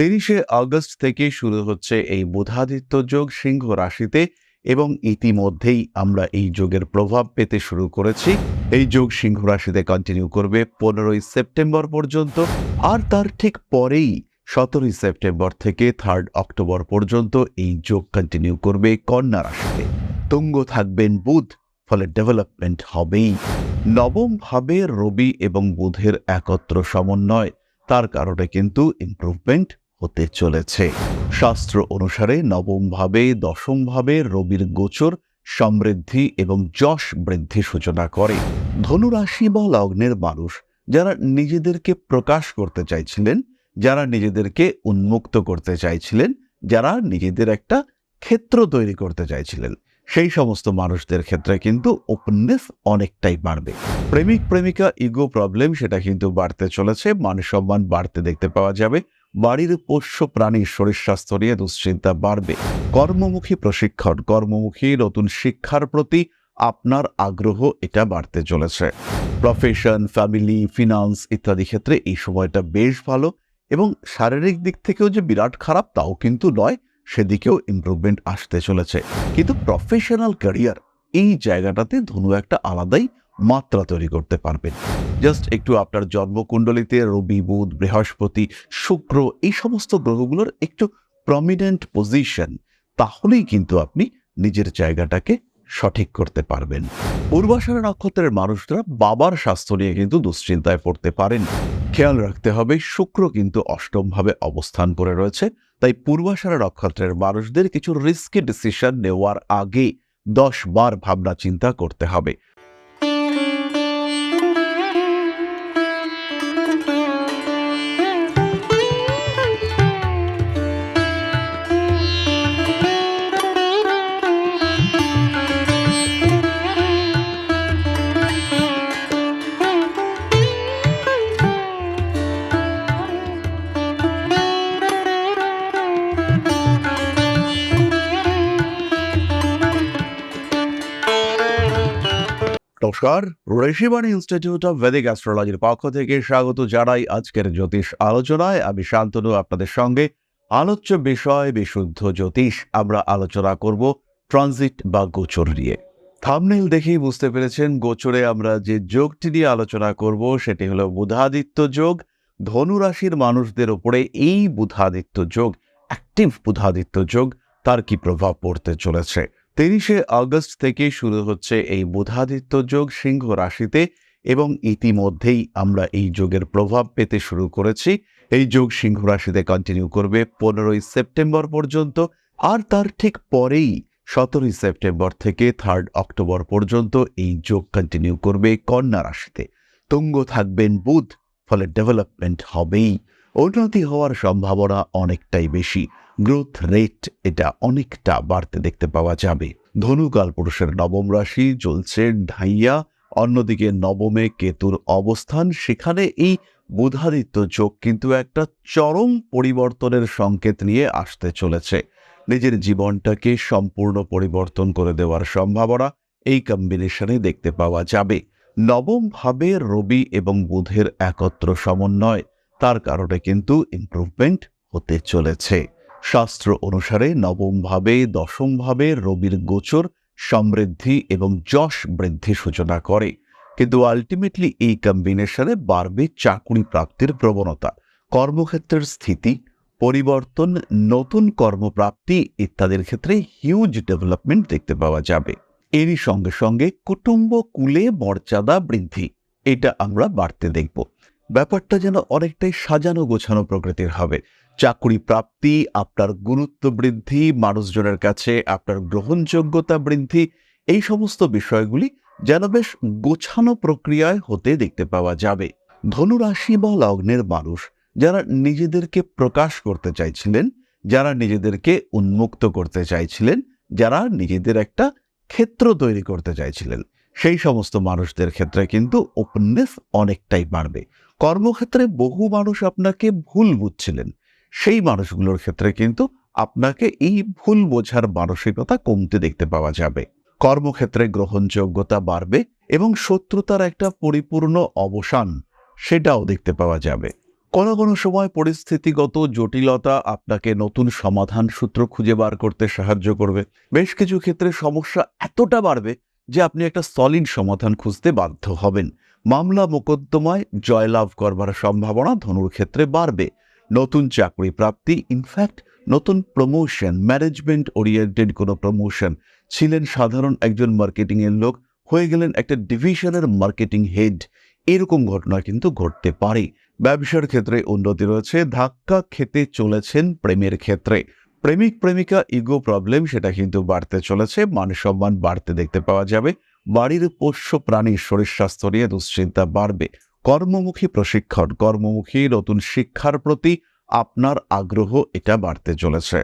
তিরিশে আগস্ট থেকে শুরু হচ্ছে এই বুধাদিত্য যোগ সিংহ রাশিতে এবং ইতিমধ্যেই আমরা এই যোগের প্রভাব পেতে শুরু করেছি। এই যোগ সিংহ রাশিতে কন্টিনিউ করবে পনেরোই সেপ্টেম্বর পর্যন্ত আর তার ঠিক পরেই সতেরোই সেপ্টেম্বর থেকে থার্ড অক্টোবর পর্যন্ত এই যোগ কন্টিনিউ করবে কন্যা রাশিতে। তুঙ্গ থাকবেন বুধ, ফলে ডেভেলপমেন্ট হবেই। নবম ভাবে রবি এবং বুধের একত্র সমন্বয়, তার কারণে কিন্তু ইমপ্রুভমেন্ট হতে চলেছে। শাস্ত্র অনুসারে নবম ভাবে, দশম ভাবে রবির গোচর, সমৃদ্ধি এবং যশ বৃদ্ধি সূচনা করে। ধনুরাশি বা লগ্নের মানুষ যারা নিজেদেরকে প্রকাশ করতে চাইছিলেন, যারা নিজেদেরকে উন্মুক্ত করতে চাইছিলেন, যারা নিজেদের একটা ক্ষেত্র তৈরি করতে চাইছিলেন, সেই সমস্ত মানুষদের ক্ষেত্রে কিন্তু ওপেননেস অনেকটাই বাড়বে। প্রেমিক প্রেমিকা ইগো প্রবলেম সেটা কিন্তু বাড়তে চলেছে মান সম্মান বাড়তে দেখতে পাওয়া যাবে। বাড়ির পোষ্য প্রাণীর শরীর স্বাস্থ্য নিয়ে দুশ্চিন্তা বাড়বে। কর্মমুখী প্রশিক্ষণ, কর্মমুখী নতুন শিক্ষার প্রতি আপনার আগ্রহ, এটা বাড়তে চলেছে। প্রফেশন ফ্যামিলি ফিনান্স ইত্যাদি ক্ষেত্রে এই সময়টা বেশ ভালো এবং শারীরিক দিক থেকেও যে বিরাট খারাপ, তাও কিন্তু নয়, সেদিকেও ইমপ্রুভমেন্ট আসতে চলেছে। কিন্তু প্রফেশনাল ক্যারিয়ার এই জায়গাটাতে ধনু একটা আলাদাই মাত্রা তৈরি করতে পারবেন। জাস্ট একটু আপনার জন্মকুণ্ডলিতে রবি, বুধ, বৃহস্পতি, শুক্র এই সমস্ত গ্রহগুলোর একটু প্রমিনেন্ট পজিশন তাহলেই কিন্তু আপনি নিজের জায়গাটাকে সঠিক করতে পারবেন। পূর্বাষাঢ়া নক্ষত্রের মানুষরা বাবার স্বাস্থ্য নিয়ে কিন্তু দুশ্চিন্তায় পড়তে পারেন। খেয়াল রাখতে হবে, শুক্র কিন্তু অষ্টমভাবে অবস্থান করে রয়েছে, তাই পূর্বাষাঢ়া নক্ষত্রের মানুষদের কিছু রিস্কি ডিসিশন নেওয়ার আগে দশ বার ভাবনা চিন্তা করতে হবে। নমস্কার। ঋষিবাণী ইনস্টিটিউট অফ ভেদিক অ্যাস্ট্রোলজির পক্ষ থেকে স্বাগত জানাই আজকের জ্যোতিষ আলোচনায়। আমি শান্তনু, আপনাদের সঙ্গে আলোচ্য বিষয়, বিশুদ্ধ জ্যোতিষ আমরা আলোচনা করব ট্রানজিট বা গোচর নিয়ে। থামনেল দেখেই বুঝতে পেরেছেন, গোচরে আমরা যে যোগটি নিয়ে আলোচনা করব সেটি হলো বুধাদিত্য যোগ। ধনুরাশির মানুষদের উপরে এই বুধাদিত্য যোগ অ্যাক্টিভ বুধাদিত্য যোগ, তার কি প্রভাব পড়তে চলেছে? তিরিশে আগস্ট থেকে শুরু হচ্ছে এই বুধাদিত্য যোগ সিংহ রাশিতে এবং ইতিমধ্যেই আমরা এই যোগের প্রভাব পেতে শুরু করেছি। এই যোগ সিংহ রাশিতে কন্টিনিউ করবে পনেরোই সেপ্টেম্বর পর্যন্ত আর তার ঠিক পরেই সতেরোই সেপ্টেম্বর থেকে থার্ড অক্টোবর পর্যন্ত এই যোগ কন্টিনিউ করবে কন্যা রাশিতে। তুঙ্গ থাকবেন বুধ, ফলে ডেভেলপমেন্ট হবেই। উন্নতি হওয়ার সম্ভাবনা অনেকটাই বেশি। গ্রোথ রেট এটা অনেকটা বাড়তে দেখতে পাওয়া যাবে। ধনুকাল পুরুষের নবম রাশি চলছে ঢাইয়া, অন্যদিকে নবমে কেতুর অবস্থান, সেখানে এই বুধাদিত্য যোগ কিন্তু একটা চরম পরিবর্তনের সংকেত নিয়ে আসতে চলেছে। নিজের জীবনটাকে সম্পূর্ণ পরিবর্তন করে দেওয়ার সম্ভাবনা এই কম্বিনেশনে দেখতে পাওয়া যাবে। নবম ভাবে রবি এবং বুধের একত্র সমন্বয়, তার কারণে কিন্তু ইমপ্রুভমেন্ট হতে চলেছে। শাস্ত্র অনুসারে নবম ভাবে দশম ভাবে রবির গোচর, সমৃদ্ধি এবং যশ বৃদ্ধি সূচনা করে। কিন্তু আলটিমেটলি এই কম্বিনেশনে বাড়বে চাকুরি প্রাপ্তির প্রবণতা, কর্মক্ষেত্রের স্থিতি, পরিবর্তন, নতুন কর্মপ্রাপ্তি ইত্যাদির ক্ষেত্রে হিউজ ডেভেলপমেন্ট দেখতে পাওয়া যাবে। এরই সঙ্গে সঙ্গে কুটুম্ব কুলে মর্যাদা বৃদ্ধি, এটা আমরা বাড়তে দেখব। ব্যাপারটা যেন অনেকটাই সাজানো গোছানো প্রকৃতির হবে। চাকুরি প্রাপ্তি আপনার গুরুত্ব বৃদ্ধি, মানুষজনের কাছে আপনার গ্রহণযোগ্যতা বৃদ্ধি, এই সমস্ত বিষয়গুলি যেন বেশ গোছানো প্রক্রিয়ায় হতে দেখতে পাওয়া যাবে। ধনুরাশি বা লগ্নের মানুষ যারা নিজেদেরকে প্রকাশ করতে চাইছিলেন, যারা নিজেদেরকে উন্মুক্ত করতে চাইছিলেন, যারা নিজেদের একটা ক্ষেত্র তৈরি করতে চাইছিলেন, সেই সমস্ত মানুষদের ক্ষেত্রে কিন্তু ওপেননেস অনেকটাই বাড়বে। কর্মক্ষেত্রে বহু মানুষ আপনাকে ভুল বুঝছিলেন সেই মানুষগুলোর ক্ষেত্রে কিন্তু আপনাকে এই ভুল বোঝার মানসিকতা কমতে দেখতে পাওয়া যাবে। কর্মক্ষেত্রে গ্রহণযোগ্যতা বাড়বে এবং শত্রুতার একটা পরিপূর্ণ অবসান সেটাও দেখতে পাওয়া যাবে। কোনো কোনো সময় পরিস্থিতিগত জটিলতা আপনাকে নতুন সমাধান সূত্র খুঁজে বার করতে সাহায্য করবে। বেশ কিছু ক্ষেত্রে সমস্যা এতটা বাড়বে যে আপনি একটা সলিড সমাধান খুঁজতে বাধ্য হবেন। মামলা মোকদ্দমায় জয়লাভ করবার সম্ভাবনা ধনুর ক্ষেত্রে বাড়বে। নতুন চাকরি প্রাপ্তি ইনফ্যাক্ট নতুন প্রমোশন ম্যানেজমেন্ট ওরিয়েন্টেড কোনো প্রমোশন ছিলেন সাধারণ একজন মার্কেটিংয়ের লোক, হয়ে গেলেন একটা ডিভিশনের মার্কেটিং হেড এরকম ঘটনা কিন্তু ঘটতে পারে। ব্যবসার ক্ষেত্রে উন্নতি রয়েছে, ধাক্কা খেতে চলেছেন প্রেমের ক্ষেত্রে। প্রেমিক, প্রেমিকা ইগো প্রবলেম সেটা কিন্তু বাড়তে চলেছে মান সম্মান বাড়তে দেখতে পাওয়া যাবে। বাড়ির পোষ্য প্রাণীর শরীর স্বাস্থ্য নিয়ে দুশ্চিন্তা বাড়বে। কর্মমুখী প্রশিক্ষণ, কর্মমুখী নতুন শিক্ষার প্রতি আপনার আগ্রহ, এটা বাড়তে চলেছে।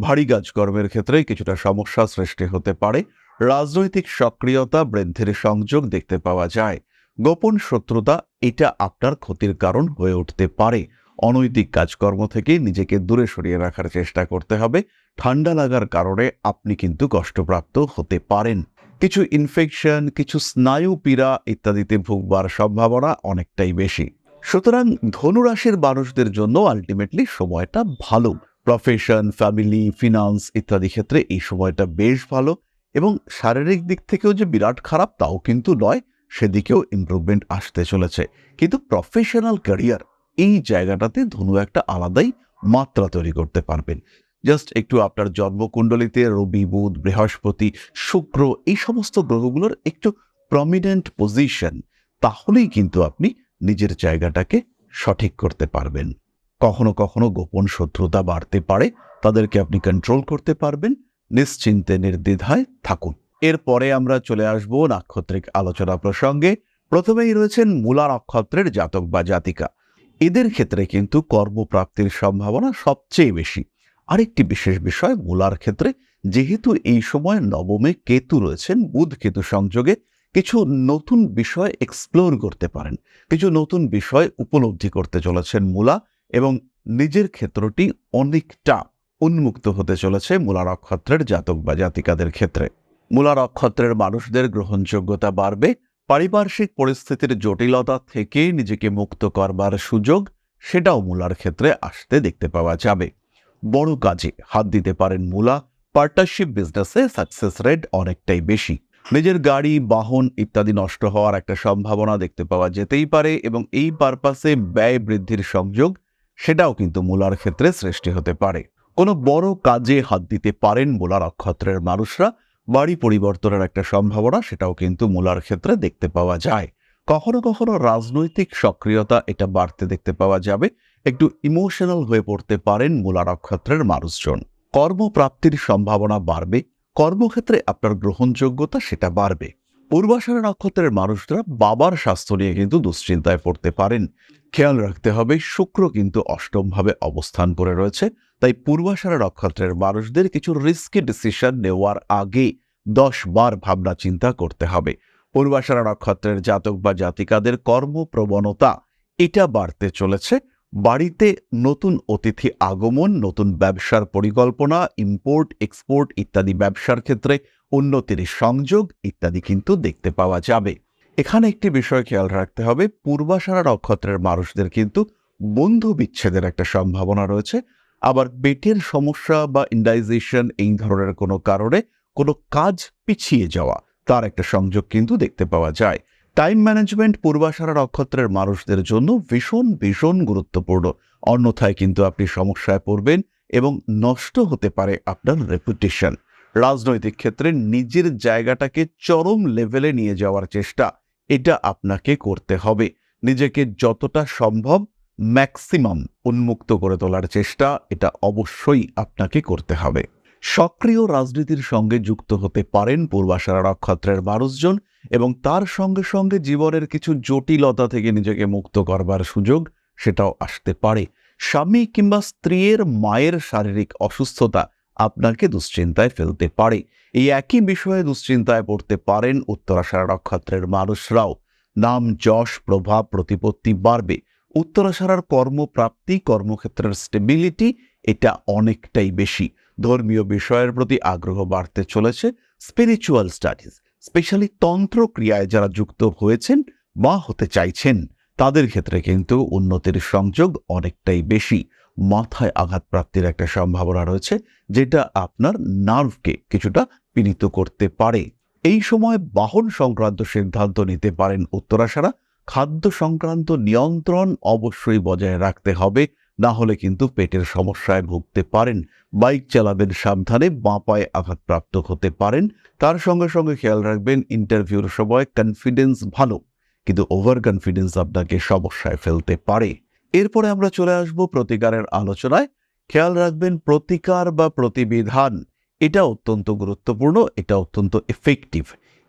ভারী কাজকর্মের ক্ষেত্রে কিছুটা সমস্যা সৃষ্টি হতে পারে। রাজনৈতিক সক্রিয়তা, বৃদ্ধির সংযোগ দেখতে পাওয়া যায়। গোপন শত্রুতা, এটা আপনার ক্ষতির কারণ হয়ে উঠতে পারে। অনৈতিক কাজকর্ম থেকে নিজেকে দূরে সরিয়ে রাখার চেষ্টা করতে হবে। ঠান্ডা লাগার কারণে আপনি কিন্তু কষ্টপ্রাপ্ত হতে পারেন। কিছু ইনফেকশন কিছু স্নায়ু পীড়া ইত্যাদিতে ভুগবার সম্ভাবনা অনেকটাই বেশি। সুতরাং ধনুরাশির মানুষদের জন্য আলটিমেটলি সময়টা ভালো। প্রফেশন ফ্যামিলি ফিনান্স ইত্যাদি ক্ষেত্রে এই সময়টা বেশ ভালো এবং শারীরিক দিক থেকেও যে বিরাট খারাপ তাও কিন্তু নয়, সেদিকেও ইমপ্রুভমেন্ট আসতে চলেছে। কিন্তু প্রফেশনাল ক্যারিয়ার এই জায়গাটাতে ধনু একটা আলাদাই মাত্রা তৈরি করতে পারবেন। জাস্ট একটু আপনার জন্মকুণ্ডলিতে রবি বুধ, বৃহস্পতি, শুক্র, এই সমস্ত গ্রহগুলোর একটু প্রমিনেন্ট পজিশন তাহলেই কিন্তু আপনি নিজের জায়গাটাকে সঠিক করতে পারবেন। কখনো কখনো গোপন শত্রুতা বাড়তে পারে, তাদেরকে আপনি কন্ট্রোল করতে পারবেন, নিশ্চিন্তে, নির্দ্বিধায় থাকুন। এরপরে আমরা চলে আসব নাক্ষত্রিক আলোচনা প্রসঙ্গে। প্রথমেই রয়েছেন মূলা নক্ষত্রের জাতক বা জাতিকা। এদের ক্ষেত্রে কিন্তু কর্মপ্রাপ্তির সম্ভাবনা সবচেয়ে বেশি। আরেকটি বিশেষ বিষয়, মূলার ক্ষেত্রে যেহেতু এই সময় নবমে কেতু রয়েছেন, বুধ কেতু সংযোগে কিছু নতুন বিষয় এক্সপ্লোর করতে পারেন। কিছু নতুন বিষয় উপলব্ধি করতে চলেছেন মূলা এবং নিজের ক্ষেত্রটি অনেকটা উন্মুক্ত হতে চলেছে মূলা নক্ষত্রের জাতক বা জাতিকাদের ক্ষেত্রে। মূলা নক্ষত্রের মানুষদের গ্রহণযোগ্যতা বাড়বে, পারিপার্শ্বিক পরিস্থিতির জটিলতা থেকে নিজেকে মুক্ত করবার সুযোগ সেটাও মূলার ক্ষেত্রে আসতে দেখতে পাওয়া যাবে। বড় কাজে হাত দিতে পারেন মূলা। পার্টনারশিপ বিজনেসে সাকসেস রেট অনেকটাই বেশি। নিজের গাড়ি, বাহন ইত্যাদি নষ্ট হওয়ার একটা সম্ভাবনা দেখতে পাওয়া যেতেই পারে এবং এই পারপাসে ব্যয় বৃদ্ধির সংযোগ, সেটাও কিন্তু মূলার ক্ষেত্রে সৃষ্টি হতে পারে। কোনো বড় কাজে হাত দিতে পারেন মূলা নক্ষত্রের মানুষরা, বাড়ি পরিবর্তনের একটা সম্ভাবনা সেটাও কিন্তু মূলার ক্ষেত্রে দেখতে পাওয়া যায়। কখনো কখনো রাজনৈতিক সক্রিয়তা এটা বাড়তে দেখতে পাওয়া যাবে। একটু ইমোশনাল হয়ে পড়তে পারেন মূলা নক্ষত্রের মানুষজন। কর্মপ্রাপ্তির সম্ভাবনা বাড়বে, কর্মক্ষেত্রে আপনার গ্রহণযোগ্যতা সেটা বাড়বে। পূর্বাষাঢ়া নক্ষত্রের মানুষরা বাবার স্বাস্থ্য নিয়ে কিন্তু দুশ্চিন্তায় পড়তে পারেন। খেয়াল রাখতে হবে, শুক্র কিন্তু অষ্টমভাবে অবস্থান করে রয়েছে, তাই পূর্বাষাঢ়া নক্ষত্রের মানুষদের কিছু রিস্কি ডিসিশন নেওয়ার আগে দশ বার ভাবনা চিন্তা করতে হবে। পূর্বাষাঢ়া নক্ষত্রের জাতক বা জাতিকাদের কর্মপ্রবণতা এটা বাড়তে চলেছে বাড়িতে নতুন অতিথি আগমন, নতুন ব্যবসার পরিকল্পনা ইম্পোর্ট এক্সপোর্ট ইত্যাদি ব্যবসার ক্ষেত্রে উন্নতির সংযোগ ইত্যাদি কিন্তু দেখতে পাওয়া যাবে। এখানে একটি বিষয় খেয়াল রাখতে হবে পূর্বাষাঢ়া নক্ষত্রের মানুষদের কিন্তু বন্ধু বিচ্ছেদের একটা সম্ভাবনা রয়েছে। আবার পেটের সমস্যা বা ইন্ডাইজেশন এই ধরনের কোনো কারণে কোনো কাজ পিছিয়ে যাওয়া, তার একটা সংযোগ কিন্তু দেখতে পাওয়া যায়। টাইম ম্যানেজমেন্ট পূর্বাষাঢ়া নক্ষত্রের মানুষদের জন্য ভীষণ ভীষণ গুরুত্বপূর্ণ। অন্যথায় কিন্তু আপনি সমস্যায় পড়বেন এবং নষ্ট হতে পারে আপনার রেপুটেশন রাজনৈতিক ক্ষেত্রে নিজের জায়গাটাকে চরম লেভেলে নিয়ে যাওয়ার চেষ্টা, এটা আপনাকে করতে হবে। নিজেকে যতটা সম্ভব ম্যাক্সিমাম উন্মুক্ত করে তোলার চেষ্টা, এটা অবশ্যই আপনাকে করতে হবে। সক্রিয় রাজনীতির সঙ্গে যুক্ত হতে পারেন পূর্বাশারা নক্ষত্রের মানুষজন এবং তার সঙ্গে সঙ্গে জীবনের কিছু জটিলতা থেকে নিজেকে মুক্ত করবার সুযোগ সেটাও আসতে পারে। স্বামী কিংবা স্ত্রীর মায়ের শারীরিক অসুস্থতা আপনাকে দুশ্চিন্তায় ফেলতে পারে। এই একই বিষয়ে দুশ্চিন্তায় পড়তে পারেন উত্তরাশারা নক্ষত্রের মানুষরাও। নাম যশ, প্রভাব, প্রতিপত্তি বাড়বে। উত্তরাশারার কর্মপ্রাপ্তি, কর্মক্ষেত্রের স্টেবিলিটি এটা অনেকটাই বেশি। ধর্মীয় বিষয়ের প্রতি আগ্রহ বাড়তে চলেছে স্পিরিচুয়াল স্টাডিজ স্পেশালি তন্ত্র ক্রিয়ায় যারা যুক্ত হয়েছেন বা হতে চাইছেন, তাদের ক্ষেত্রে কিন্তু উন্নতির সংযোগ অনেকটাই বেশি। মাথায় আঘাতপ্রাপ্তির একটা সম্ভাবনা রয়েছে, যেটা আপনার নার্ভকে কিছুটা পীড়িত করতে পারে। এই সময় বাহন সংক্রান্ত সিদ্ধান্ত নিতে পারেন উত্তরাশারা। খাদ্য সংক্রান্ত নিয়ন্ত্রণ অবশ্যই বজায় রাখতে হবে। না হলে কিন্তু পেটের সমস্যায় ভুগতে পারেন। বাইক চালাবেন সাবধানে, বাঁ পায়ে আঘাতপ্রাপ্ত হতে পারেন। তার সঙ্গে সঙ্গে খেয়াল রাখবেন ইন্টারভিউর সময় কনফিডেন্স ভালো, কিন্তু ওভার কনফিডেন্স আপনাকে সমস্যায় ফেলতে পারে। এরপরে আমরা চলে আসব প্রতিকারের আলোচনায়। খেয়াল রাখবেন, প্রতিকার বা প্রতিবিধান, এটা অত্যন্ত গুরুত্বপূর্ণ, এটা অত্যন্ত এফেক্টিভ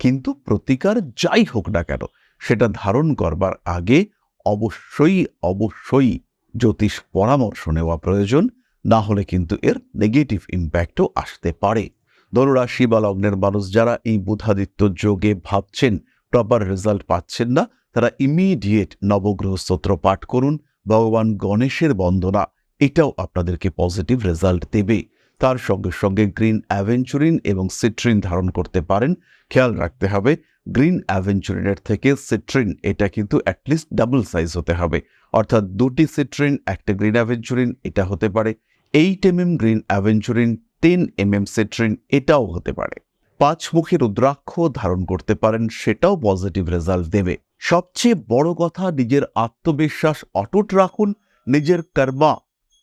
কিন্তু প্রতিকার যাই হোক না কেন, সেটা ধারণ করবার আগে অবশ্যই অবশ্যই জ্যোতিষ পরামর্শ নেওয়া প্রয়োজন, না হলে কিন্তু এর নেগেটিভ ইম্প্যাক্টও আসতে পারে। ধনুরাশি বা লগ্নের মানুষ যারা এই বুধাদিত্য যোগে ভাবছেন প্রপার রেজাল্ট পাচ্ছেন না, তারা ইমিডিয়েট নবগ্রহ স্তোত্র পাঠ করুন, ভগবান গণেশের বন্দনা, এটাও আপনাদেরকে পজিটিভ রেজাল্ট দেবে। তার সঙ্গে সঙ্গে গ্রিন অ্যাভেঞ্চুরিন এবং সিট্রিন ধারণ করতে পারেন, খেয়াল রাখতে হবে। গ্রিন অ্যাভেঞ্চুরিনের থেকে সিট্রিন, এটা কিন্তু অ্যাটলিস্ট ডাবল সাইজ হতে হবে। অর্থাৎ দুটি সিট্রিন, একটা গ্রিন অ্যাভেঞ্চুরিন, এটা হতে পারে eight M M green aventurine ten M M citrine, এটাও হতে পারে। পাঁচমুখী রুদ্রাক্ষ ধারণ করতে পারেন, সেটাও পজিটিভ রেজাল্ট দেবে। সবচেয়ে বড় কথা, নিজের আত্মবিশ্বাস অটুট রাখুন, নিজের কর্মা,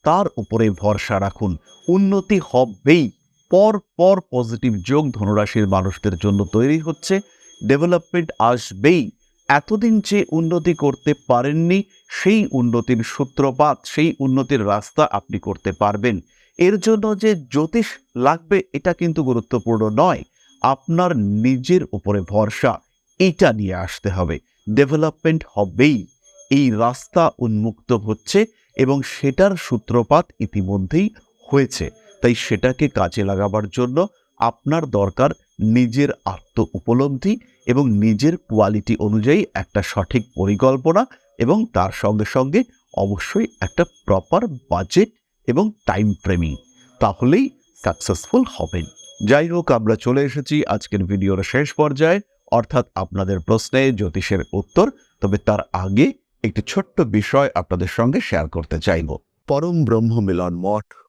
তার উপরে ভরসা রাখুন। উন্নতি হবেই। পর পর পজিটিভ যোগ ধনুরাশির মানুষদের জন্য তৈরি হচ্ছে ডেভেলপমেন্ট আসবেই। এতদিন যে উন্নতি করতে পারেননি, সেই উন্নতির সূত্রপাত, সেই উন্নতির রাস্তা আপনি করতে পারবেন। এর জন্য যে জ্যোতিষ লাগবে, এটা কিন্তু গুরুত্বপূর্ণ নয়। আপনার নিজের উপরে ভরসা, এটা নিয়ে আসতে হবে। ডেভেলপমেন্ট হবেই। এই রাস্তা উন্মুক্ত হচ্ছে এবং সেটার সূত্রপাত ইতিমধ্যেই হয়েছে। তাই সেটাকে কাজে লাগাবার জন্য আপনার দরকার নিজের আত্ম উপলব্ধি এবং নিজের কোয়ালিটি অনুযায়ী একটা সঠিক পরিকল্পনা এবং তার সঙ্গে সঙ্গে অবশ্যই একটা প্রপার বাজেট এবং টাইম ফ্রেমিং তাহলেই সাকসেসফুল হবেন। যাই হোক, আমরা চলে এসেছি আজকের ভিডিওর শেষ পর্যায়ে। অর্থাৎ আপনাদের প্রশ্নে জ্যোতিষের উত্তর, তবে তার আগে একটি ছোট্ট বিষয় আপনাদের সঙ্গে শেয়ার করতে চাইব। পরম ব্রহ্ম মিলন মঠ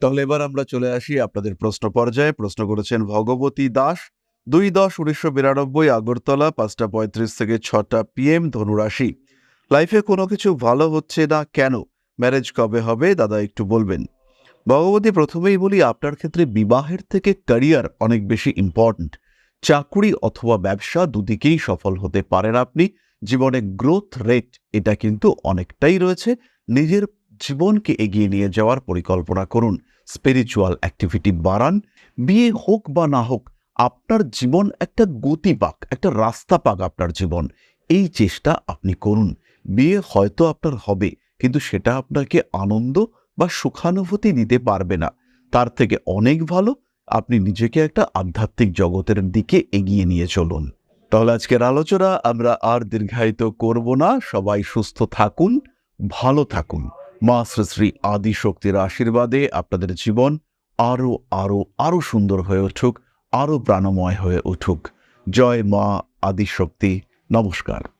তাহলে এবার আমরা চলে আসি আপনাদের প্রশ্ন পর্যায়ে। প্রশ্ন করেছেন ভগবতী দাস, দুই দশ উনিশশো বিরানব্বই আগরতলা পাঁচটা পঁয়ত্রিশ থেকে ছটা পিএম ধনুরাশি। লাইফে কোনো কিছু ভালো হচ্ছে না কেন? ম্যারেজ কবে হবে? দাদা একটু বলবেন। ভগবতী প্রথমেই বলি, আপনার ক্ষেত্রে বিবাহের থেকে ক্যারিয়ার অনেক বেশি ইম্পর্ট্যান্ট চাকুরি অথবা ব্যবসা দুদিকেই সফল হতে পারেন আপনি। জীবনে গ্রোথ রেট এটা কিন্তু অনেকটাই রয়েছে। নিজের জীবনকে এগিয়ে নিয়ে যাওয়ার পরিকল্পনা করুন। স্পিরিচুয়াল অ্যাক্টিভিটি বাড়ান। বিয়ে হোক বা না হোক, আপনার জীবন একটা গতি পাক একটা রাস্তা পাক আপনার জীবন। এই চেষ্টা আপনি করুন। বিয়ে হয়তো আপনার হবে, কিন্তু সেটা আপনাকে আনন্দ বা সুখানুভূতি দিতে পারবে না। তার থেকে অনেক ভালো, আপনি নিজেকে একটা আধ্যাত্মিক জগতের দিকে এগিয়ে নিয়ে চলুন। তাহলে আজকের আলোচনা আমরা আর দীর্ঘায়িত করব না। সবাই সুস্থ থাকুন, ভালো থাকুন। মা শ্রী শ্রী আদি শক্তির আশীর্বাদে আপনাদের জীবন আরও আরও আরও সুন্দর হয়ে উঠুক আরও প্রাণময় হয়ে উঠুক। জয় মা আদিশক্তি। নমস্কার।